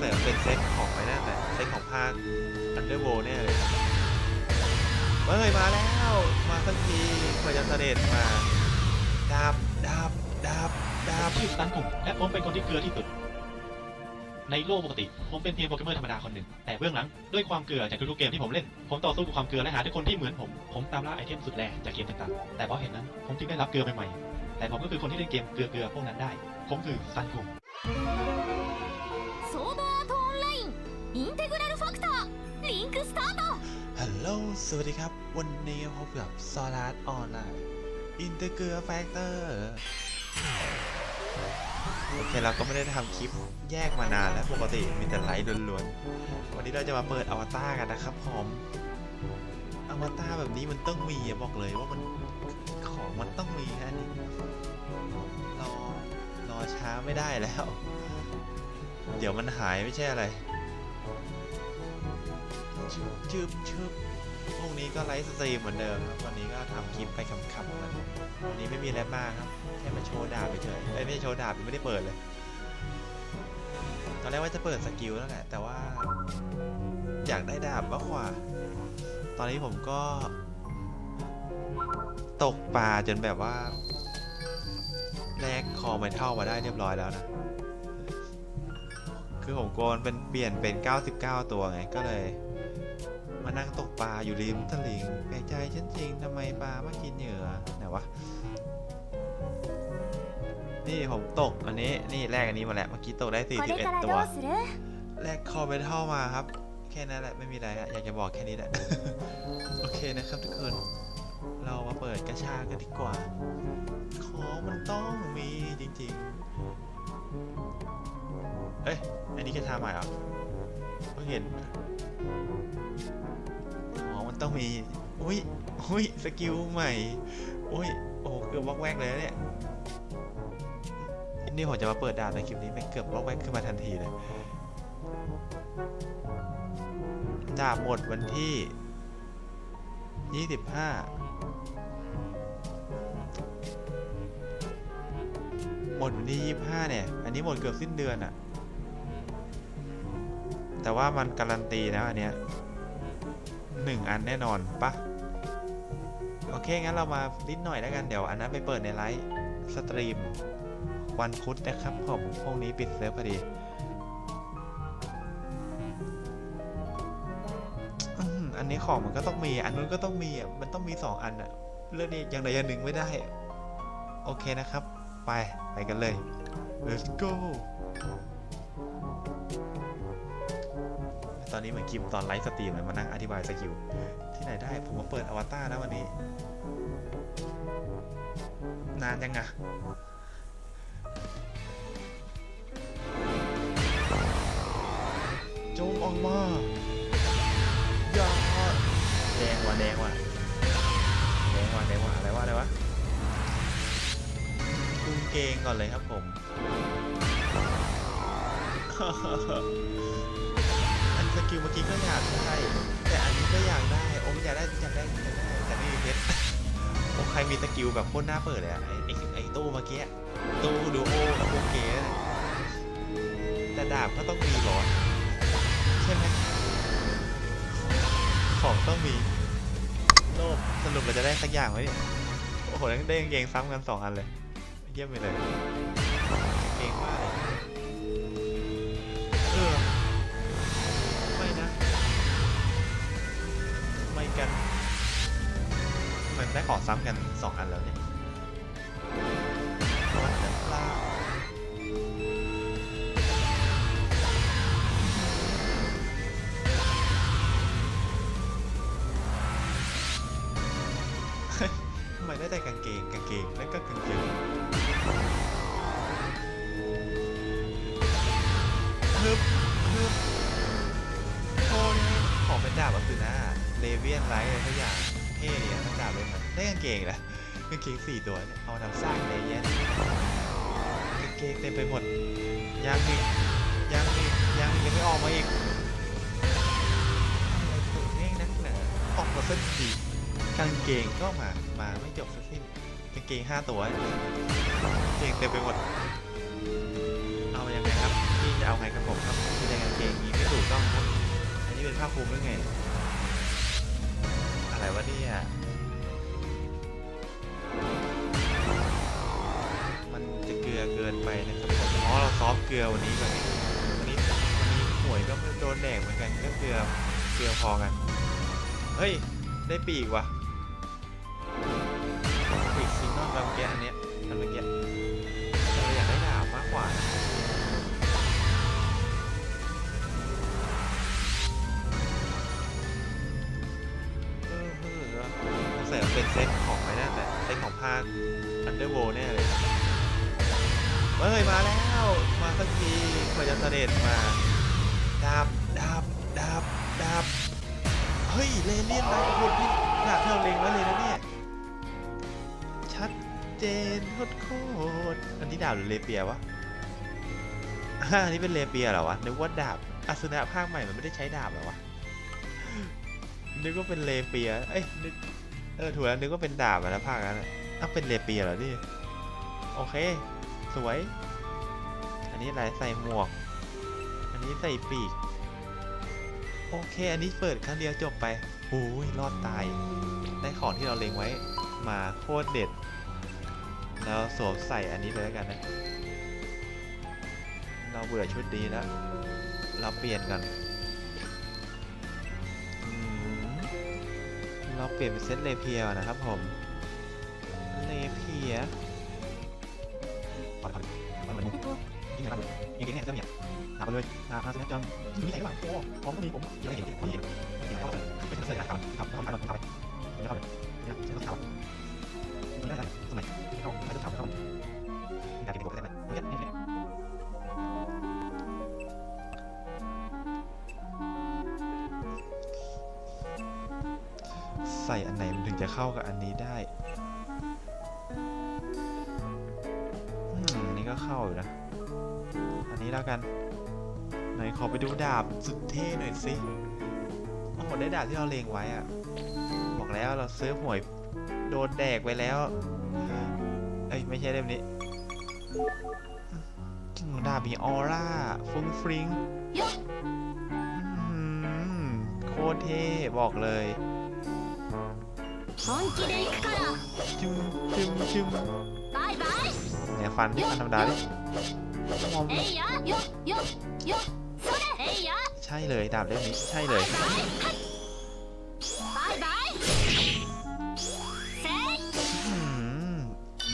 สัยมันเป็นเซ็ตของไอ้นั่นแหละเซ็ตของภาคอันเดอร์โวแน่เลยเฮ้ยมาแล้ว มาสักทีเพื่อจะเสด็จมาดาบดาบดาบดาบชื่อตันคุงและผมเป็นคนที่เกลือที่สุด ในโลกปกติ ผมเป็นเพียงโปรแกรมเมอร์ธรรมดาคนหนึ่ง แต่เบื้องหลังด้วยความเกลือจากทุกๆเกมที่ผมเล่น ผมต่อสู้กับความเกลือและหาทุกคนที่เหมือนผม ผมตามล่าไอเทมสุดแรงจากเกมต่างๆ แต่เพราะเหตุนั้น ผมจึงได้รับเกลือใหม่ๆแต่ผมก็คือคนที่เล่นเกมเกลือๆพวกนั้นได้ ผมคือสตันคุง สวัสดีครับ วันนี้พบกับซอรัสออนไลน์อินเตอร์เกอร์แฟกเตอร์โอเคเราก็ไม่ได้ทำคลิปแยกมานานแล้ว ปกติมีแต่ไลฟ์ล้วนๆ วันนี้เราจะมาเปิดอวตารกันนะครับผมอวตารแบบนี้มันต้องมีบอกเลยว่ามันของมันต้องมีฮะนี่รอรอช้าไม่ได้แล้ว เดี๋ยวมันหายไม่ใช่อะไรชึบชึบชึบ พรุ่งนี้ก็ไลฟ์สตรีมเหมือนเดิมครับวันนี้ก็ทำคลิปไปขำๆกันวันนี้ไม่มีอะไรมากครับแค่มาโชว์ดาบไปเฉยเอ้ไม่โชว์ดาบยังไม่ได้เปิดเลย ตอนแรกว่าจะเปิดสกิลแล้วแหละแต่ว่า อยากได้ดาบมากกว่า ตอนนี้ผมก็ ตกปลาจนแบบว่าแลกคอไม่เท่ามาได้เรียบร้อยแล้วนะ คือผมโกนเป็นเปลี่ยนเป็น 99 ตัวไงก็เลย มานั่งตกปลาอยู่ริมตลิ่งแปลกใจฉันจริงทำไมปลาไม่กินเหยื่อไหนวะนี่ผมตกอันนี้นี่แรกอันนี้มาแล้วเมื่อกี้ตกได้ 41 ตัวแรกคอมเมทัลมาครับ แค่นั้นแหละไม่มีอะไรฮะอยากจะบอกแค่นี้แหละ โอเคนะครับทุกคน เรามาเปิดกระชากันดีกว่า ของมันต้องมีจริงๆ เอ้ย อันนี้กระชาใหม่เหรอเพิ่งเห็น ขอมันต้องมีอุ้ยอุ้ยสกิลใหม่อุ้ยโอ้เกือบวอกแวกเลยเนี่ยนี่ผมจะมาเปิดดาบในคลิปนี้ไม่เกือบวอกแวกขึ้นมาทันทีเลยดาบหมดวันที่ 25 หมดวันที่ 25 เนี่ย อันนี้หมดเกือบสิ้นเดือนอะ แต่ว่ามันการันตีนะอันเนี้ยหนึ่งอันแน่นอนปะโอเค งั้นเรามานิดหน่อยแล้วกัน เดี๋ยวอันนั้นไปเปิดในไลฟ์สตรีมวันพุธนะครับผมพรุ่งนี้ปิดเซิร์ฟพอดีอันนี้ของมันก็ต้องมี อันนู้นก็ต้องมีอะ มันต้องมีสองอันอะ เรื่องนี้อย่างใดอย่างหนึ่งไม่ได้ โอเคนะครับ ไป ไปกันเลย let's go ตอนนี้เหมือนคิมตอนไลฟ์สตรีมเลยมานั่งอธิบายสกิลที่ไหนได้ผมมาเปิดอวตารนะวันนี้ นานยังอะจงออกมายอดแดงว่ะแดงว่ะแดงว่ะแดงว่ะอะไรวะอะไรวะกุงเกงก่อนเลยครับผม สกิลเมื่อกี้ก็อยากได้แต่อันนี้ก็อยากได้โอ้ไม่อยากได้อยากได้อยากได้แต่ไม่มีเพชรโอ้ใครมีสกิลแบบโคตรน่าเปิดเลยอะไอ้ไอ้ไอ้ตู้เมื่อกี้ตู้ดูโอกับโอเกะเนี่ยแต่ดาบก็ต้องมีบอใช่ไหมของต้องมีโลภสรุปเราจะได้สักอย่างไหมเนี่ยโอ้โหได้กางเกงซ้ำกันสองอันเลยเยี่ยมไปเลย ม่กันมันได้ของซ้ำกันสองอันแล้วเนี่ยวัดกันลาทำไมได้แต่กางเกงกางเกงแล้วก็กางเกงฮึบฮึบโอ้ยขอเป็นดาบก็คือหน้า เลเวียนไลท์อะไรทุกอย่างเท่ดีนะดาบเลยนะได้กางเกงแหละกางเกงสี่ตัวเนี่ยเอามาทำสร้างเลเงี้กางเกงเต็มไปหมดยังอีกยังอีกยังอีกยังไม่ออกมาอีกอะไรตัวเองนักหนาออกมาสักทีกางเกงก็มามาไม่จบสักทีกางเกงห้าตัวเกงเต็มไปหมด เอายังไงครับพี่จะเอาไงกับผมครับพี่ได้ไงภาคภูมิหรือไงอะไร วะเนี่ย มันจะเกลือเกินไปนะครับผมอ๋อเราซอฟเกลือวันนี้แบบวันนี้วันนี้หวยก็โดนแดกเหมือนกันก็เกลือเกลือพอกัน เฮ้ย ได้ปีกว่ะปีกซิงนอนแบบเมื่อกี้อันเนี้ย เฮ้ยมาแล้วมาสักทีกว่าจะเสด็จมาดาบดาบดาบดาบเฮ้ยเลเลียนไลท์โคตรพี่ขนาดที่เราเล็งไว้เลยนะเนี่ยชัดเจนโคตรโคตรอันนี้ดาบหรือเลเปียวะอันนี้เป็นเลเปียเหรอวะนึกว่าดาบอาสุนะภาคใหม่มันไม่ได้ใช้ดาบเหรอวะนึกว่าเป็นเลเปียเอ้ยนึกเออถูกแล้วนึกว่าเป็นดาบอะนะภาคนั้นอะอ้าเป็นเลเปียเหรอนี่โอเค วย อันนี้อะไรใส่หมวก อันนี้ใส่ปีก โอเค อันนี้เปิดครั้งเดียวจบไปโอ้ยรอดตาย ได้ของที่เราเล็งไว้มาโคตรเด็ด แล้วสวมใส่อันนี้เลยแล้วกันนะ เราเบื่อชุดนี้แล้ว เราเปลี่ยนกันเราเปลี่ยนเป็นเซตเลเพียนะครับผม เลเพีย ยิ่งไงครับยังเก่งแน่เจ้าเนี่ยถามไปเลยถามมาสินะจังมีไหนบ้างโอ้ผมก็มีผมยังไม่เห็นผมเห็นเห็นเขาไปเซ็นเซอร์นะครับครับต้องทำต้องทำไปไม่เข้าเลยเนี่ยเซ็นเซอร์ข่าวไม่ได้สมัยเขาไม่ได้ข่าวเข้าการเก็บตัวได้ไหมเนี่ยนี่ใส่อันไหนมันถึงจะเข้ากับอันนี้ได้อืมอันนี่ก็เข้าอยู่นะ นนี้แล้วกัน ไหนขอไปดูดาบสุดเท่หน่อยสิโอ้โหได้ดาบที่เราเลงไว้อะบอกแล้วเราซื้อหวยโดนแดกไปแล้ว เอ้ย ไม่ใช่เล่มนี้ดาบมีออร่าฟุ้งฟริ้งโคตรเท่บอกเลยจุมจุมจุมเนี่ยฟันที่มันธรรมดาดิ ใช่เลยดาบเล่มนี้ใช่เลย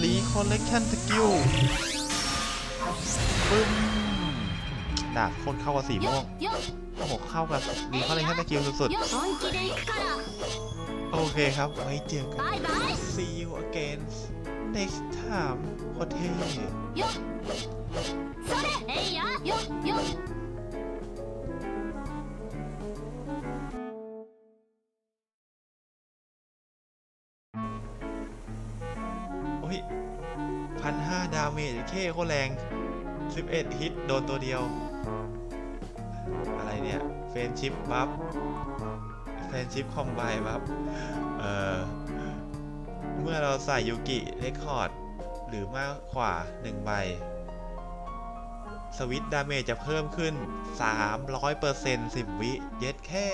บรีคอลเลกชันสกิลปึ้มดาบคนเข้ากับสีม่วงโอ้โหเข้ากับรีคอลเลกชันสกิลสุดๆ โอเคครับไว้เจอกัน see you again next time โคตรเท่ それえいやよよ โอ้ยพันห้าดาเมจเคโคตรแรง 11 ฮิต โดนตัวเดียว อะไรเนี่ย เฟนชิปบัฟเฟนชิปคอมไบบัฟเอ่อ เมื่อเราใส่ยูกิเรคคอร์ด หรือมากกว่า 1 ใบ สวิตดาเมจจะเพิ่มขึ้น 300% 10 วิเย็ดแค่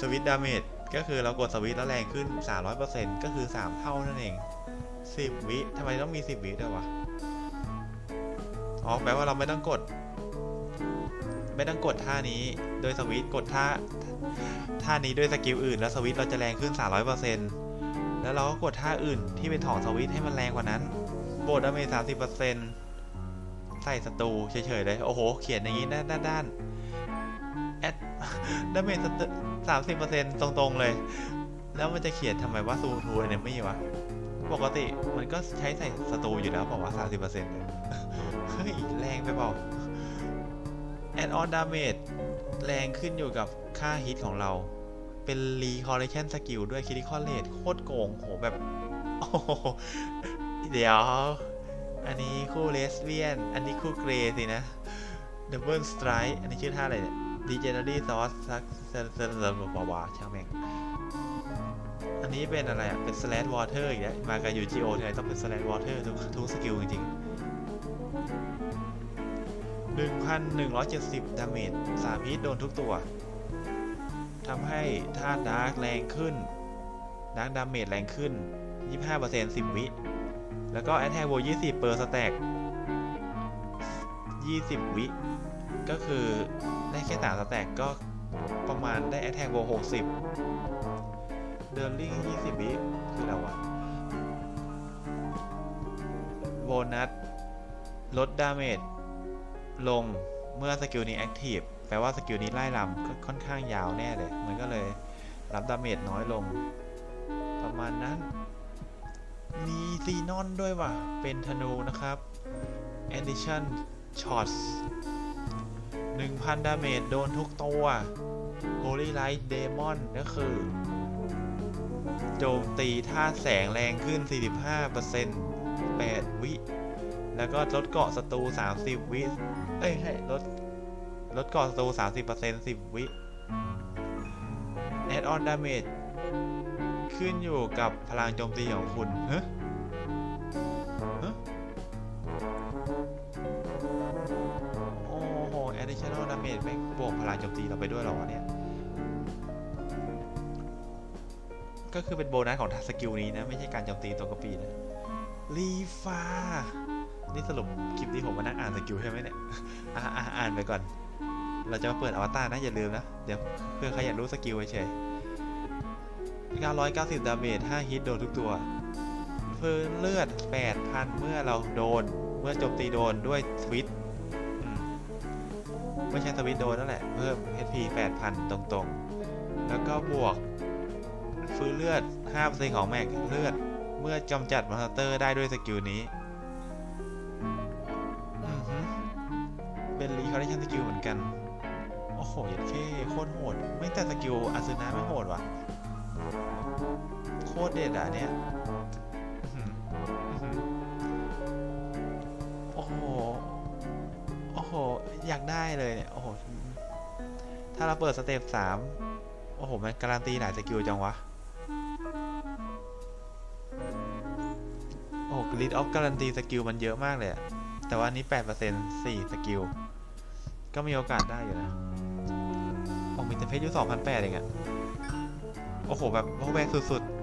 สวิตดาเมจก็คือเรากดสวิตแล้วแรงขึ้น 300%ก็คือ 3 เท่านั่นเอง 10 วิทำไมต้องมี 10 วิด้วยวะ อ๋อ แปลว่าเราไม่ต้องกด ไม่ต้องกดท่านี้ โดยสวิตกดท่า ท่านี้ด้วยสกิลอื่น แล้วสวิตเราจะแรงขึ้น 300%แล้วเราก็กดท่าอื่นที่เป็นถองสวิตให้มันแรงกว่านั้น โบดดาเมจ30% ใส่ศัตรูเฉยๆเลย โอ้โห เขียนอย่างนี้ด้านด้านด้านแอดดาเมจสามสิบเปอร์เซ็นต์ตรงๆเลย แล้วมันจะเขียนทำไมว่าซูทูเอนมี่วะ ปกติมันก็ใช้ใส่สตูอยู่แล้วบอกว่าสามสิบเปอร์เซ็นต์เลยเฮ้ย แรงไปเปล่าแอดออนดาเมจแรงขึ้นอยู่กับค่าฮิตของเรา เป็นรีคอร์เรชันสกิลด้วยคิริคอลเลตโคตรโกงโหแบบ เดี๋ยว อันนี้คู่เลสเบี้ยน อันนี้คู่เกรย์สินะดับเบิลสไตร์อันนี้ชื่อท่าอะไรเนี่ยดีเจนอรี่ซอสซักเซอร์เซอร์เซอร์บาวาช่างแม่ง อันนี้เป็นอะไรอะ เป็นสแล h วอเตอร์อีกแล้วมากับยูจีโอทีไหนต้องเป็นสแล h วอเตอร์ทุกทุกสกิลจริงๆ1,170ดาเมจ3ฮิตโดนทุกตัวทำให้ธาตุดาร์กแรงขึ้นดาร์กดาเมจแรงขึ้น 25% 10 วิ แล้วก็ Attack Roll 20เปอร์สแต็ก20วิ ก็คือได้แค่3สแต็กก็ประมาณได้ Attack Roll 60เดินลิง20วิ คืออะไรวะโบนัส ลดดาเมจลงเมื่อสกิลนี้แอคทีฟแปลว่าสกิลนี้ไล่ลำก็ค่อนข้างยาวแน่เลย มันก็เลยรับดาเมจน้อยลง ประมาณนั้น มีซีนอนด้วยว่ะ เป็นธนูนะครับ Addition Shots 1,000 ดาเมจโดนทุกตัว Holy Light Demon ก็คือ โจมตีท่าแสงแรงขึ้น 45% 8 วิ แล้วก็ลดเกาะศัตรู 30 วิ เอ้ยให้ลดลดเกาะศัตรู 30% 10 วิ Add on damage ขึ้นอยู่กับพลังโจมตีของคุณเฮ้ฮะโอ้โห additional damage แม่บวกพลังโจมตีเราไปด้วยหรอเนี่ย ก็คือเป็นโบนัสของสกิลนี้นะ ไม่ใช่การโจมตีตัวกระปีนะรีฟานี่สรุปคลิปนี้ผมมานั่งอ่านสกิลใช่ไหมเนี่ย อ่าอ่าอ่านไปก่อน เราจะมาเปิดอวตารนะอย่าลืมนะ เดี๋ยวเพื่อใครอยากรู้สกิลเฉย 990 ดาเมจ 5 ฮิตโดนทุกตัวฟื้นเลือด 8,000 เมื่อเราโดน เมื่อโจมตีโดนด้วยสวิตไม่ใช่สวิตโดนนั่นแหละ เพิ่ม HP 8,000 ตรงๆ แล้วก็บวก ฟื้นเลือด5%ของแม็กเลือด เมื่อกำจัดมอนสเตอร์ได้ด้วยสกิลนี้เป็นรีคอร์เรชันสกิลเหมือนกัน โอ้โหยัดเข้โคตรโหด ไม่แต่สกิลอาซึนะไม่โหดว่ะ ตรเด็ดอะเนี่ยโอ้โห โอ้โห อยากได้เลยเนี่ย โอ้โห ถ้าเราเปิดสเต็ปสามโอ้โห มันการันตีหลายสกิลจังวะ โอ้กริดออฟการันตีสกิลมันเยอะมากเลยอะแต่ว่าอันนี้8% 4สกิล ก็มีโอกาสได้อยู่นะโอ้มีแต่เพชรอยู่2,008เองอะโอ้โห แบบโอ้แบกสุดๆ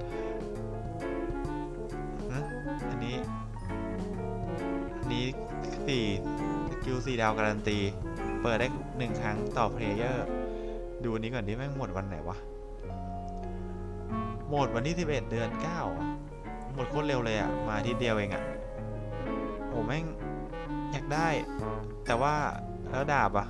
4สกิล4ดาวการันตี เปิดได้1ครั้งต่อเพลเยอร์ ดูอันนี้ก่อนดิแม่งหมดวันไหนวะ หมดวันที่ 11 เดือน 9 หมดโคตรเร็วเลยอะมาอาทีเดียวเองอะโอ้แม่งอยากได้ แต่ว่าแล้วดาบอะ